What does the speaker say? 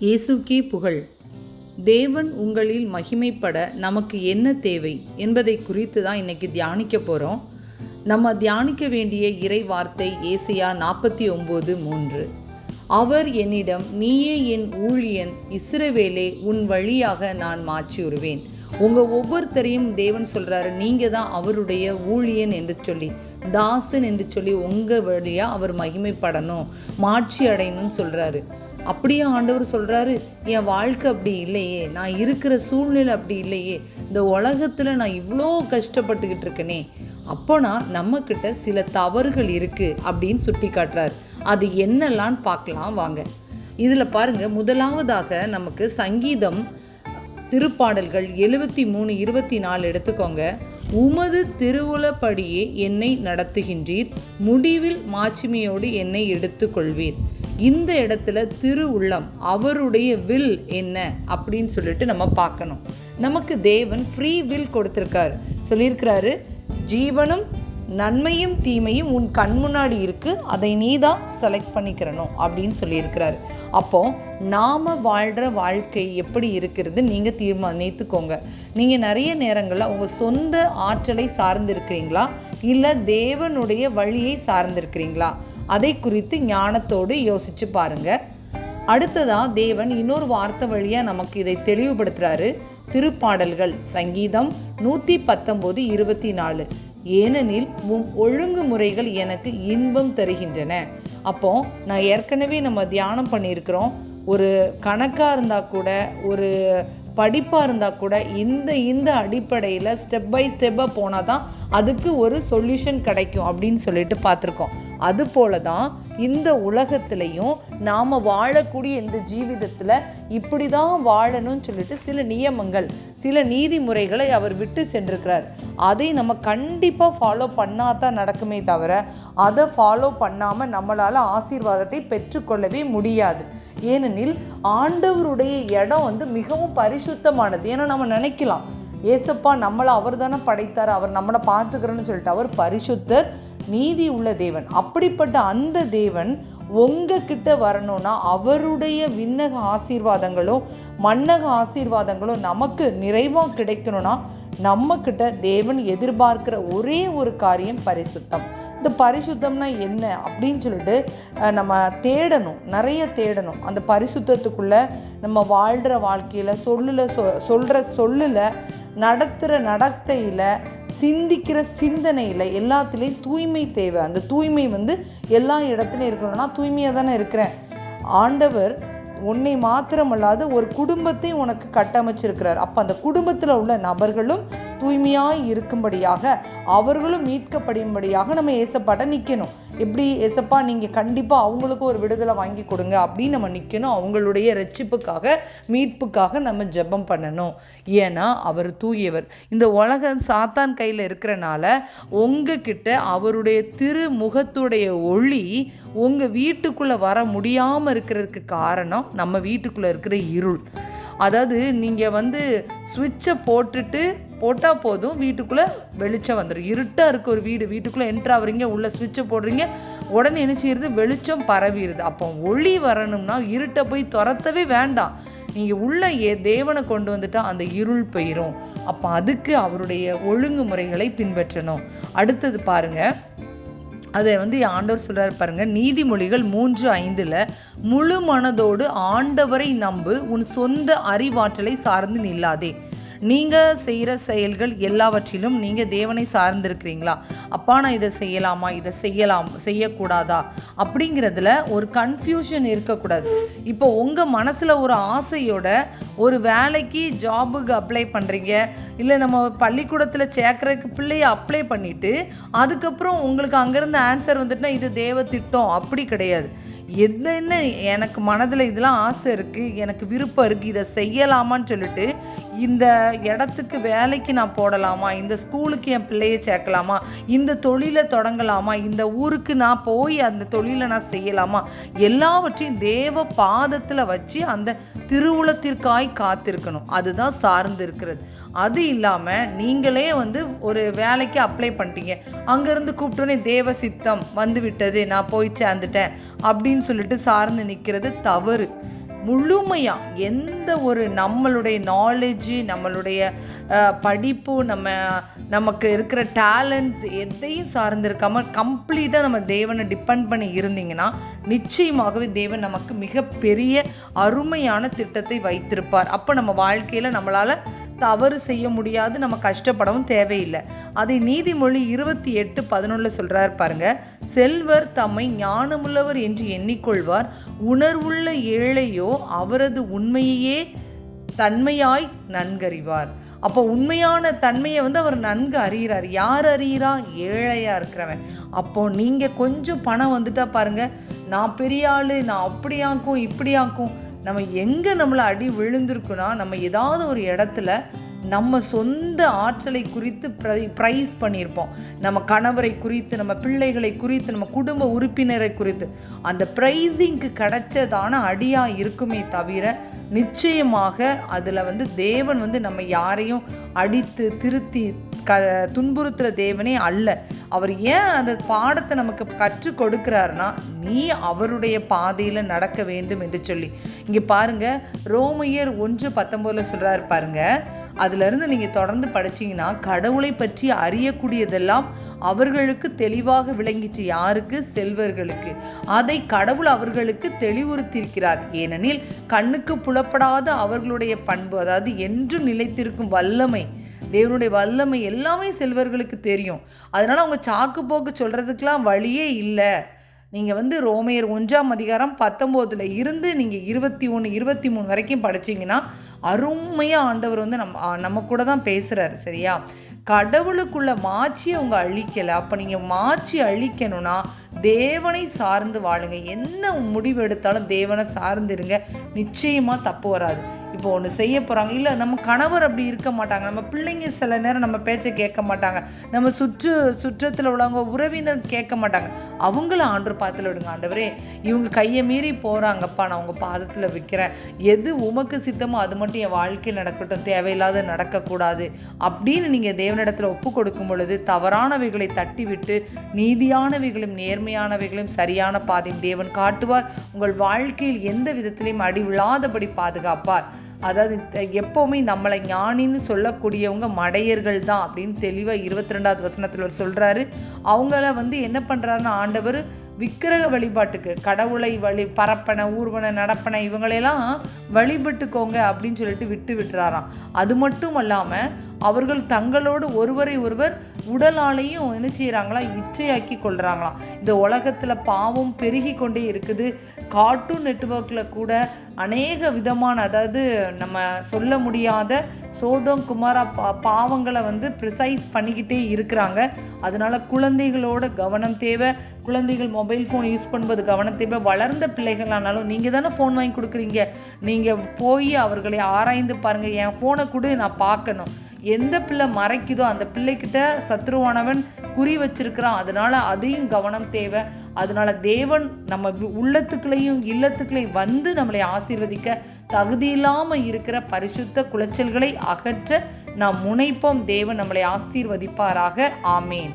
இயேசுக்கே புகழ். தேவன் உங்களில் மகிமைப்பட நமக்கு என்ன தேவை என்பதை குறித்து தான் இன்னைக்கு தியானிக்க போகிறோம் நம்ம தியானிக்க வேண்டிய இறை வார்த்தை ஏசியா நாற்பத்தி ஒம்பது மூன்று. அவர் என்னிடம் நீயே என் ஊழியன் இஸ்ரவேலே உன் வழியாக நான் மாற்றியுருவேன் உங்கள் ஒவ்வொருத்தரையும் தேவன் சொல்கிறாரு நீங்கள் தான் அவருடைய ஊழியன் என்று சொல்லி தாசன் என்று சொல்லி உங்கள் வழியாக அவர் மகிமைப்படணும் மாட்சி அடையணும்னு சொல்கிறாரு அப்படியே ஆண்டவர் சொல்கிறாரு என் வாழ்க்கை அப்படி இல்லையே நான் இருக்கிற சூழ்நிலை அப்படி இல்லையே இந்த உலகத்தில் நான் இவ்வளோ கஷ்டப்பட்டுக்கிட்டு இருக்கேனே அப்போனா நம்மக்கிட்ட சில தவறுகள் இருக்குது அப்படின்னு சுட்டி காட்டுறாரு அது என்னெல்லாம்னு பார்க்கலாம் வாங்க. இதில் பாருங்கள் முதலாவதாக நமக்கு சங்கீதம் திருப்பாடல்கள் எழுபத்தி மூணு இருபத்தி நாலு எடுத்துக்கோங்க. உமது திருவுலப்படியே என்னை நடத்துகின்றீர் முடிவில் மாட்சிமையோடு என்னை எடுத்துக்கொள்வீர். இந்த இடத்துல திரு உள்ளம் அவருடைய வில் என்ன அப்படின்னு சொல்லிட்டு நம்ம பார்க்கணும். நமக்கு தேவன் ஃப்ரீ வில் கொடுத்துருக்காரு. சொல்லியிருக்கிறாரு ஜீவனும் நன்மையும் தீமையும் உன் கண் முன்னாடி இருக்கு. அதை நீ தான் செலக்ட் பண்ணிக்கிறணும். அப்படின்னு சொல்லியிருக்கிறாரு. அப்போ நாம வாழ்கிற வாழ்க்கை எப்படி இருக்கிறது நீங்கள் தீர்மானித்துக்கோங்க நீங்கள் நிறைய நேரங்களில் உங்கள் சொந்த ஆற்றலை சார்ந்திருக்கிறீங்களா? இல்லை தேவனுடைய வழியை சார்ந்திருக்கிறீங்களா? அதை குறித்து ஞானத்தோடு யோசிச்சு பாருங்க. அடுத்ததா தேவன் இன்னொரு வார்த்தை வழியாக நமக்கு இதை தெளிவுபடுத்துறாரு. திருப்பாடல்கள் சங்கீதம் நூற்றி பத்தொம்போது இருபத்தி நாலு ஏனெனில் உம் ஒழுங்குமுறைகள் எனக்கு இன்பம் தருகின்றன. அப்போ நான் ஏற்கனவே நம்ம தியானம் பண்ணியிருக்கிறோம். ஒரு கணக்காக இருந்தால் கூட ஒரு படிப்பாக இருந்தால் கூட இந்த இந்த அடிப்படையில் ஸ்டெப் பை ஸ்டெப்பாக போனால் தான் அதுக்கு ஒரு சொல்யூஷன் கிடைக்கும் அப்படின்னு சொல்லிட்டு பார்த்துருக்கோம். அதுபோல தான் இந்த உலகத்திலையும் நாம் வாழக்கூடிய இந்த ஜீவிதத்தில் இப்படி தான் வாழணும்னு சொல்லிட்டு சில நியமங்கள் சில நீதிமுறைகளை அவர் விட்டு சென்றிருக்கிறார். அதை நம்ம கண்டிப்பாக ஃபாலோ பண்ணால் தான் நடக்குமே தவிர அதை ஃபாலோ பண்ணாமல் நம்மளால் ஆசீர்வாதத்தை பெற்றுக்கொள்ளவே முடியாது. ஏனெனில் ஆண்டவருடைய இடம் வந்து மிகவும் பரிசுத்தமானது. ஏன்னா நம்ம நினைக்கலாம் ஏசப்பா நம்மளை அவர் தானே படைத்தார் அவர் நம்மளை பார்த்துக்கிறேன்னு சொல்லிட்டு அவர் பரிசுத்தர். நீதி உள்ள தேவன். அப்படிப்பட்ட அந்த தேவன் உங்ககிட்ட வரணும்னா அவருடைய விண்ணக ஆசீர்வாதங்களும் மன்னக ஆசீர்வாதங்களும் நமக்கு நிறைவாக கிடைக்கணும்னா நம்மக்கிட்ட தேவன் எதிர்பார்க்கிற ஒரே ஒரு காரியம் பரிசுத்தம். இந்த பரிசுத்தம்னா என்ன அப்படின்னு சொல்லிட்டு நம்ம தேடணும். நிறைய தேடணும். அந்த பரிசுத்தத்துக்குள்ளே நம்ம வாழ்கிற வாழ்க்கையில் சொல்லில் சொ சொல்கிற சொல்லில் நடத்துகிற நடத்தையில் சிந்திக்கிற சிந்தனையில் எல்லாத்துலேயும் தூய்மை தேவை. அந்த தூய்மை வந்து எல்லா இடத்துலையும் இருக்கணும்னா தூய்மையாக தானே இருக்கிறேன். ஆண்டவர் உன்னை மாத்திரமல்லாது ஒரு குடும்பத்தை உனக்கு கட்டமைச்சிருக்கிறார். அப்போ அந்த குடும்பத்தில் உள்ள நபர்களும் தூய்மையாக இருக்கும்படியாக அவர்களும் மீட்கப்படும்படியாக நம்ம ஏசப்பாட்ட நிற்கணும் எப்படி எசப்பா நீங்கள் கண்டிப்பாக அவங்களுக்கு ஒரு விடுதலை வாங்கி கொடுங்க. அப்படின்னு நம்ம நிற்கணும் அவங்களுடைய ரட்சிப்புக்காக மீட்புக்காக நம்ம ஜெபம் பண்ணணும். ஏன்னா அவர் தூயவர். இந்த உலகம் சாத்தான் கையில் இருக்கிறனால உங்ககிட்ட அவருடைய திருமுகத்துடைய ஒளி உங்கள் வீட்டுக்குள்ளே வர முடியாமல் இருக்கிறதுக்கு காரணம் நம்ம வீட்டுக்குள்ளே இருக்கிற இருள். அதாவது நீங்கள் வந்து சுவிட்சை போட்டுட்டு போட்டால் போதும் வீட்டுக்குள்ளே வெளிச்சம் வந்துடும் இருட்டாக இருக்க ஒரு வீடு வீட்டுக்குள்ளே என்ட்ரு ஆகுறீங்க உள்ளே சுவிட்சை போடுறீங்க உடனே என்ன செய்யுது வெளிச்சம் பரவிடுது அப்போ ஒளி வரணும்னா இருட்டை போய் துரத்தவே வேண்டாம். நீங்கள் உள்ள ஏ தேவனை கொண்டு வந்துட்டால் அந்த இருள் போயிடும் அப்போ அதுக்கு அவருடைய ஒழுங்குமுறைகளை பின்பற்றணும். அடுத்தது பாருங்கள் அதை வந்து ஆண்டவர் சொல்கிறார் பாருங்க நீதிமொழிகள் மூன்று ஐந்தில் முழு மனதோடு ஆண்டவரை நம்பு உன் சொந்த அறிவாற்றலை சார்ந்து நில்லாதே. நீங்கள் செய்கிற செயல்கள் எல்லாவற்றிலும் நீங்கள் தேவனை சார்ந்திருக்கிறீங்களா? அப்பா நான் இதை செய்யலாமா? இதை செய்யலாம் செய்யக்கூடாதா? அப்படிங்கிறதுல ஒரு கன்ஃபியூஷன் இருக்கக்கூடாது. இப்போ உங்கள் மனசில் ஒரு ஆசையோட ஒரு வேலைக்கு ஜாபுக்கு அப்ளை பண்ணுறீங்க இல்லை நம்ம பள்ளிக்கூடத்தில் சேர்க்குறதுக்கு பிள்ளைய அப்ளை பண்ணிவிட்டு அதுக்கப்புறம் உங்களுக்கு அங்கேருந்து ஆன்சர் வந்துட்டுனா இது தேவ திட்டம். அப்படி கிடையாது. என்னென்ன எனக்கு மனதில் இதெல்லாம் ஆசை இருக்குது எனக்கு விருப்பம் இருக்குது இதை செய்யலாமான்னு சொல்லிட்டு இந்த இடத்துக்கு வேலைக்கு நான் போடலாமா? இந்த ஸ்கூலுக்கு என் பிள்ளையை சேர்க்கலாமா? இந்த தொழிலை தொடங்கலாமா? இந்த ஊருக்கு நான் போய் அந்த தொழிலை நான் செய்யலாமா? எல்லாவற்றையும் தேவ பாதத்தில் வச்சு அந்த திருவுளத்திற்காய் காத்திருக்கணும். அதுதான் சார்ந்து இருக்கிறது. அது இல்லாமல் நீங்களே வந்து ஒரு வேலைக்கு அப்ளை பண்ணிட்டீங்க. அங்கேருந்து கூப்பிட்டோன்னே தேவ சித்தம் வந்து விட்டது. நான் போய் சேர்ந்துட்டேன். அப்படின்னு சொல்லிட்டு சார்ந்து நிற்கிறது தவறு. முழுமையாக எந்த ஒரு நம்மளுடைய நாலேஜு நம்மளுடைய படிப்பு நம்ம நமக்கு இருக்கிற டேலண்ட்ஸ் எதையும் சார்ந்திருக்காமல் கம்ப்ளீட்டாக நம்ம தேவனை டிபெண்ட் பண்ணி இருந்தீங்கன்னா நிச்சயமாகவே தேவன் நமக்கு மிகப்பெரிய அருமையான திட்டத்தை வைத்திருப்பார். அப்போ நம்ம வாழ்க்கையில் நம்மளால் தவறு செய்ய முடியாது நம்ம கஷ்டப்படவும் தேவையில்லை. அதை நீதிமொழி இருபத்தி எட்டு பதினொன்றில் சொல்கிறார் பாருங்க. செல்வர் தம்மை ஞானமுள்ளவர் என்று எண்ணிக்கொள்வார். உணர்வுள்ள ஏழையோ அவரது உண்மையையே தன்மையாய் நன்கறிவார். அப்போ உண்மையான தன்மையை வந்து அவர் நன்கு அறிகிறார். யார் அறிகிறா? ஏழையாக இருக்கிறவன். அப்போ நீங்கள் கொஞ்சம் பணம் வந்துட்டா பாருங்க. நான் பெரிய ஆள் நான் அப்படியாக்கும் இப்படியாக்கும். நம்ம எங்கே நம்மளை அடி விழுந்திருக்குன்னா நம்ம ஏதாவது ஒரு இடத்துல நம்ம சொந்த ஆற்றலை குறித்து ப்ரைஸ் பண்ணியிருப்போம். நம்ம கணவரை குறித்து நம்ம பிள்ளைகளை குறித்து நம்ம குடும்ப உறுப்பினரை குறித்து. அந்த ப்ரைஸிங்க்கு கிடைச்சதான அடியாக இருக்குமே தவிர நிச்சயமாக அதில் வந்து தேவன் வந்து நம்ம யாரையும் அடித்து திருத்தி க துன்புறுத்துகிற தேவனே அல்ல. அவர் ஏன் அந்த பாடத்தை நமக்கு கற்றுக் கொடுக்கிறாருன்னா நீ அவருடைய பாதையில் நடக்க வேண்டும் என்று சொல்லி. இங்கே பாருங்க ரோமையர் ஒன்று பத்தொம்போதில் சொல்கிறாரு பாருங்க அதிலிருந்து நீங்கள் தொடர்ந்து படிச்சீங்கன்னா கடவுளை பற்றி அறியக்கூடியதெல்லாம் அவர்களுக்கு தெளிவாக விளங்கிச்சு. யாருக்கு? செல்வர்களுக்கு. அதை கடவுள் அவர்களுக்கு தெளிவுறுத்தியிருக்கிறார். ஏனெனில் கண்ணுக்கு புலப்படாத அவர்களுடைய பண்பு அதாவது என்றும் நிலைத்திருக்கும் வல்லமை தேவனுடைய வல்லமை எல்லாமே செல்வர்களுக்கு தெரியும். அதனால் அவங்க சாக்கு போக்கு சொல்கிறதுக்கெலாம் வழியே இல்லை. நீங்கள் வந்து ரோமையர் ஒன்றாம் அதிகாரம் பத்தொம்போதில் இருந்து நீங்கள் இருபத்தி ஒன்று இருபத்தி மூணு வரைக்கும் படிச்சீங்கன்னா அருமையாக ஆண்டவர் வந்து நம்ம நம்ம கூட தான் பேசுகிறாரு சரியா? கடவுளுக்குள்ள மாற்றி அவங்க அழிக்கலை. அப்போ நீங்கள் மாற்றி அழிக்கணும்னா தேவனை சார்ந்து வாழுங்க. என்ன முடிவு எடுத்தாலும் தேவனை சார்ந்துருங்க நிச்சயமாக தப்பு வராது. இப்போ ஒன்று செய்ய போகிறாங்க இல்லை நம்ம கணவர் அப்படி இருக்க மாட்டாங்க. நம்ம பிள்ளைங்க சில நேரம் நம்ம பேச்சை கேட்க மாட்டாங்க. நம்ம சுற்று சுற்றத்தில் உள்ளவங்க உறவினர் கேட்க மாட்டாங்க. அவங்கள ஆண்டு பாத்தில் விடுங்க ஆண்டவரே. இவங்க கையை மீறி போகிறாங்கப்பா நான் உங்கள் பாதத்தில் வைக்கிறேன். எது உமக்கு சித்தமோ அது மட்டும் என் வாழ்க்கையில் நடக்கட்டும். தேவையில்லாத நடக்கக்கூடாது. அப்படின்னு நீங்கள் தேவனிடத்தில் ஒப்பு கொடுக்கும் பொழுது தவறானவைகளை தட்டிவிட்டு நீதியானவைகளும் நேர்மையானவைகளும் சரியான பாதையும் தேவன் காட்டுவார். உங்கள் வாழ்க்கையில் எந்த விதத்திலையும் அடி விழாதபடி பாதுகாப்பார். அதாவது எப்போவுமே நம்மளை ஞானின்னு சொல்லக்கூடியவங்க மடையர்கள் தான் அப்படின்னு தெளிவாக இருபத்தி ரெண்டாவது வசனத்தில் அவர் சொல்கிறாரு அவங்கள வந்து என்ன பண்ணுறாருன்னா ஆண்டவர் விக்கிரக வழிபாட்டுக்கு கடவுளை வழி பரப்பன ஊர்வன நடப்பனை இவங்களையெல்லாம் வழிபட்டுக்கோங்க அப்படின்னு சொல்லிட்டு விட்டு விட்டுறாராம். அது மட்டும் அல்லாமல் அவர்கள் தங்களோடு ஒருவரை ஒருவர் உடலாலையும் என்ன செய்கிறாங்களா இச்சையாக்கி கொள்கிறாங்களாம் இந்த உலகத்தில் பாவம் பெருகி கொண்டே இருக்குது. கார்ட்டூன் நெட்வொர்க்கில் கூட அநேக விதமான அதாவது நம்ம சொல்ல முடியாத சோதம் குமாரா பா பாவங்களை வந்து ப்ரிசைஸ் பண்ணிக்கிட்டே இருக்கிறாங்க. அதனால் குழந்தைகளோட கவனம் தேவை. குழந்தைகள் மொபைல் ஃபோன் யூஸ் பண்ணும்போது கவனம் தேவை. வளர்ந்த பிள்ளைகளானாலும் நீங்கள் தானே ஃபோன் வாங்கி கொடுக்குறீங்க. நீங்கள் போய் அவர்களை ஆராய்ந்து பாருங்கள் என் ஃபோனை கூட நான் பார்க்கணும். எந்த பிள்ளை மறைக்குதோ அந்த பிள்ளைக்கிட்ட சத்ருவானவன் குறி வச்சிருக்கிறான். அதனால அதையும் கவனம் தேவை. அதனால தேவன் நம்ம உள்ளத்துக்களையும் உள்ளத்துக்குள்ளேயும் இல்லத்துக்குள்ளேயும் வந்து நம்மளை ஆசீர்வதிக்க தகுதியில்லாமல் இருக்கிற பரிசுத்த குலைச்சல்களை அகற்ற நாம் முனைப்போம். தேவன் நம்மளை ஆசீர்வதிப்பாராக. ஆமேன்.